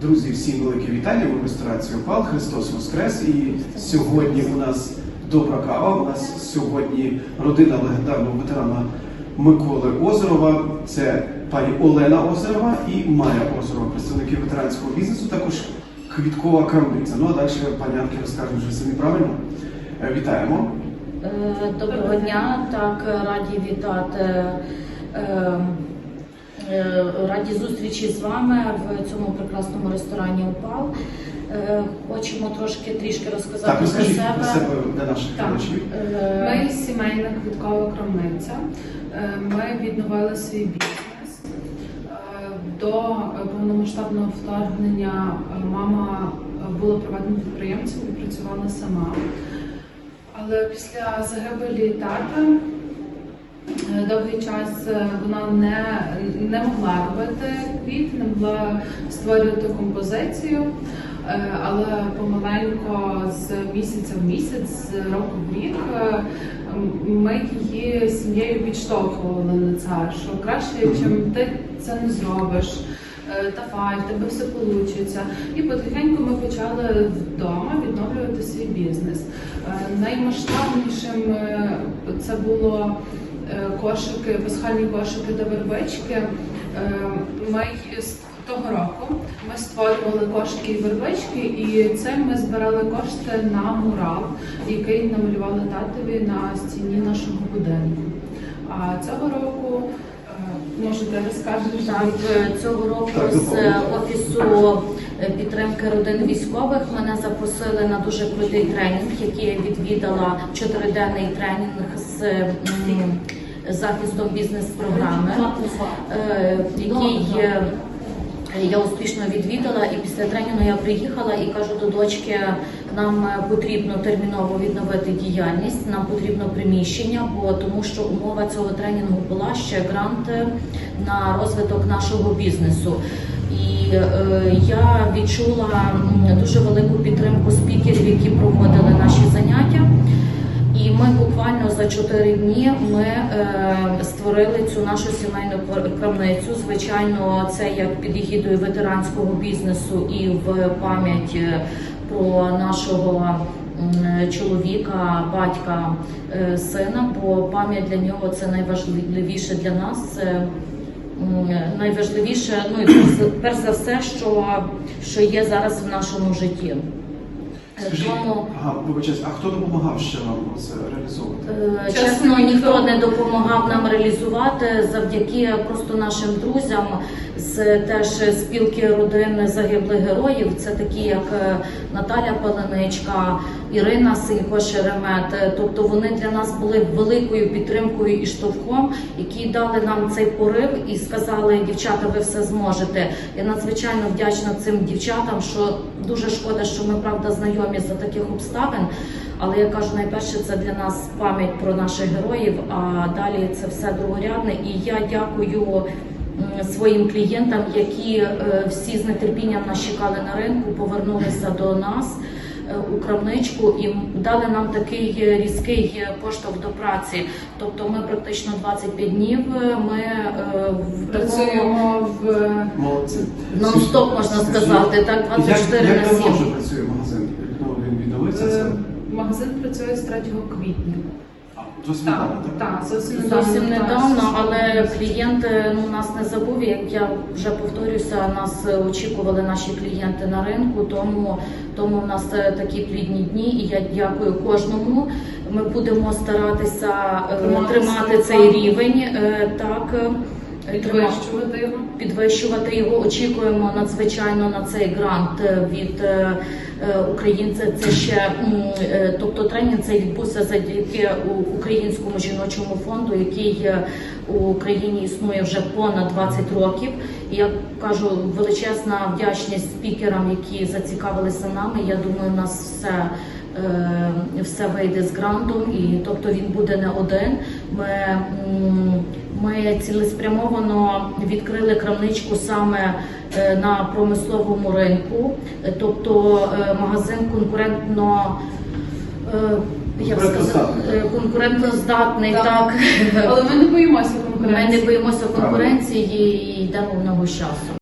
Друзі, всім велике вітання. В ресторації Опал Христос Воскрес. І сьогодні у нас добра кава. У нас сьогодні родина легендарного ветерана Миколи Озерова. Це пані Олена Озерова і Майя Озерова, представники ветеранського бізнесу. Також квіткова крамниця. Ну а далі пані Анки розкажуть вже самі правильно. Е, Вітаємо. Е, Доброго дня, так раді вітати. Е, Раді зустрічі з вами в цьому прекрасному ресторані Опал. Е, Хочемо трошки трішки розказати Так, про себе. про себе для наших Так, е, Ми сімейна квіткова крамниця. Ми відновили свій бізнес. До повномасштабного вторгнення мама була приватним підприємцем і працювала сама. Але після загибелі тата довгий час е, вона не, не могла робити квіт, не могла створювати композицію. Е, Але помаленько з місяця в місяць, з року в рік, е, ми її сім'єю підштовхували на це, що краще, чим ти це не зробиш. Е, Давай, тебе все вийде. І потихеньку ми почали вдома відновлювати свій бізнес. Е, Наймасштабнішим е, це було кошики, пасхальні кошики до вербички. Ми того року ми створювали кошики і вербички, і цим ми збирали кошти на мурал, який намалювали татові на стіні нашого будинку. А цього року, е, може, розкажеш? Так, е, цього року з офісу е, підтримки родин військових мене запросили на дуже крутий тренінг, який я відвідала чотириденний тренінг з захистом бізнес-програми, е, який е, я успішно відвідала. І після тренінгу я приїхала і кажу до дочки, нам е, потрібно терміново відновити діяльність, нам потрібно приміщення, бо тому що умова цього тренінгу була ще грант е, на розвиток нашого бізнесу. І е, я відчула дуже велику підтримку спікерів, які проводили наші заняття. Чотири дні ми е, створили цю нашу сімейну крамницю. Звичайно, це як під егідою ветеранського бізнесу і в пам'ять е, про нашого чоловіка, батька, е, сина. Бо пам'ять для нього це найважливіше для нас. Це найважливіше, ну і перш за все, що, що є зараз в нашому житті. Скажіть, Тому ага, вибачайте, а хто допомагав ще вам це реалізовувати? Е, Чесно, ніхто. не допомагав нам реалізувати завдяки просто нашим друзям з теж спілки родин загиблих героїв. Це такі, як е, Наталя Паленичка, Ірина Синько Шеремет. Е, Тобто вони для нас були великою підтримкою і штовхом, які дали нам цей порив і сказали, дівчата, ви все зможете. Я надзвичайно вдячна цим дівчатам, що дуже шкода, що ми правда знайомі за таких обставин. Але я кажу, найперше це для нас пам'ять про наших героїв, а далі це все другорядне. І я дякую своїм клієнтам, які е, всі з нетерпінням нас чекали на ринку, повернулися до нас у крамничку і дали нам такий е, різкий е, поштовх до праці. Тобто ми практично 25 днів е, ми е, в Працюємо в нон-стоп можна сказати, так 24 як, на як давно вже працює магазин? Він відновився? Це е, магазин працює з 3 квітня. Зовсім недавно, так? так, зовсім недавно. Зовсім недавно, але недавно. клієнт е, ну нас не забув. Як я вже повторюся, нас очікували наші клієнти на ринку. Тому тому в нас е, такі плідні дні, і я дякую кожному. Ми будемо старатися е, Тримати тримати цей рівень. е, Так Підвищувати його. підвищувати його. Очікуємо надзвичайно на цей грант е, від е, е, українця. Це ще тобто тренінг цей відбувся завдяки українському жіночому фонду, який у Україні існує вже понад 20 років. Я кажу величезна вдячність спікерам, які зацікавилися нами. Я думаю, нас все. Все вийде з грантом, і тобто він буде не один. Ми, ми цілеспрямовано відкрили крамничку саме е, на промисловому ринку, тобто е, магазин конкурентно. е, Як сказати, Конкурентоздатний. да. Так. так. Але ми не боїмося Ми не боїмося конкуренції і йдемо в ногу з часом.